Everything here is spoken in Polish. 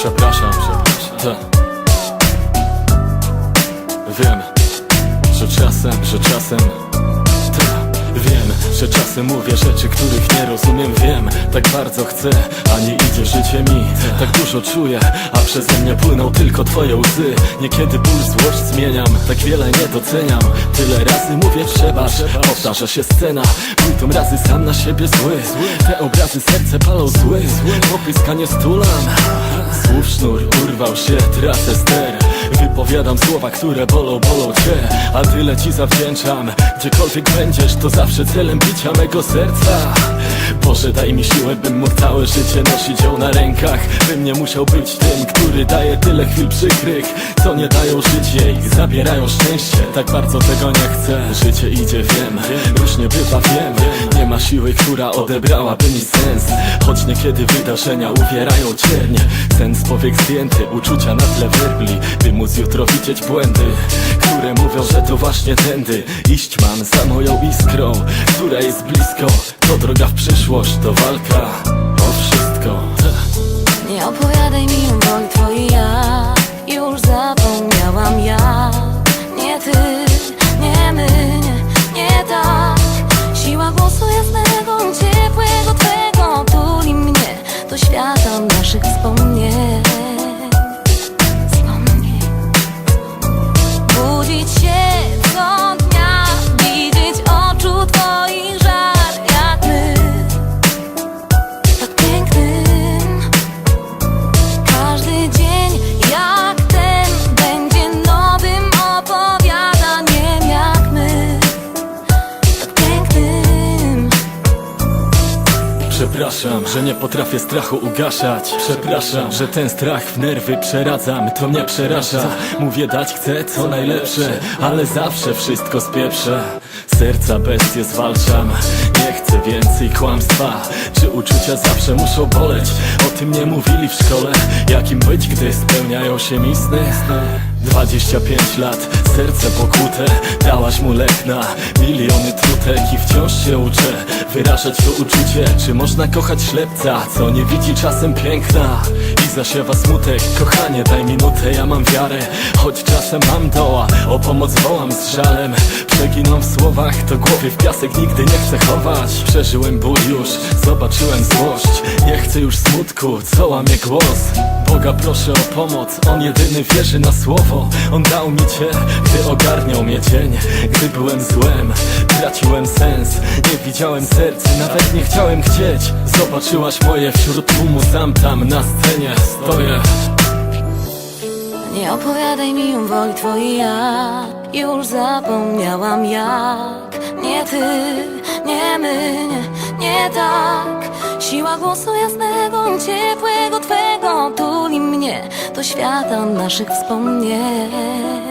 Przepraszam, przepraszam. Wiem, że czasem, że czasem. Wiem, że czasem mówię rzeczy, których nie rozumiem. Wiem, tak bardzo chcę, a nie idzie życie mi. Tak dużo czuję, a przeze mnie płyną tylko twoje łzy. Niekiedy ból, złość zmieniam, tak wiele nie doceniam. Tyle razy mówię przebacz, powtarza się scena. Pójdą razy sam na siebie zły. Te obrazy serce palą zły. Popyskanie stulam Słów sznur urwał się, tracę ster. Wypowiadam słowa, które bolą, bolą cię. A tyle ci zawdzięczam. Gdziekolwiek będziesz, to zawsze celem bicia mego serca Boże daj mi siłę, bym mógł całe życie nosić ją na rękach Bym nie musiał być tym, który daje tyle chwil przykrych Co nie dają żyć jej, zabierają szczęście Tak bardzo tego nie chcę. Życie idzie, wiem, różnie bywa, wiem Nie ma siły, która odebrałaby mi sens Choć niekiedy wydarzenia uwierają ciernie. Sens powiek zdjęty, uczucia na tle werbli By móc jutro widzieć błędy Które mówią, że to właśnie tędy Iść mam za moją iskrą, która jest blisko To droga w przyszłość, to walka o wszystko. Nie opowiadaj mi o woli twojej ja. Już zapomniałam Przepraszam, że nie potrafię strachu ugaszać. Przepraszam, że ten strach w nerwy przeradzam. To mnie przeraża. Mówię dać chcę co najlepsze Ale zawsze wszystko spieprzę Serca bestie zwalczam. Nie chcę więcej kłamstwa. Czy uczucia zawsze muszą boleć? O tym nie mówili w szkole. Jakim być, gdy spełniają się mi sny 25 lat, serce pokute Dałaś mu lek na miliony trutek I wciąż się uczę wyrażać to uczucie. Czy można kochać ślepca, co nie widzi czasem piękna? I zasiewa smutek, kochanie daj minutę Ja mam wiarę, choć czasem mam doła O pomoc wołam z żalem. Przeginą w słowach, to głowie w piasek nigdy nie chcę chować. Przeżyłem ból już, zobaczyłem złość. Nie chcę już smutku, co łamie głos. Boga proszę o pomoc, On jedyny wierzy na słowo On dał mi Cię, gdy ogarniał mnie dzień. Gdy byłem złem, traciłem sens. Nie widziałem serca, nawet nie chciałem chcieć. Zobaczyłaś moje wśród tłumu Sam tam na scenie stoję. Nie opowiadaj mi o woli twojej ja. Już zapomniałam jak. Nie ty, nie my, nie, nie tak. Siła głosu jasnego, mnie do świata naszych wspomnień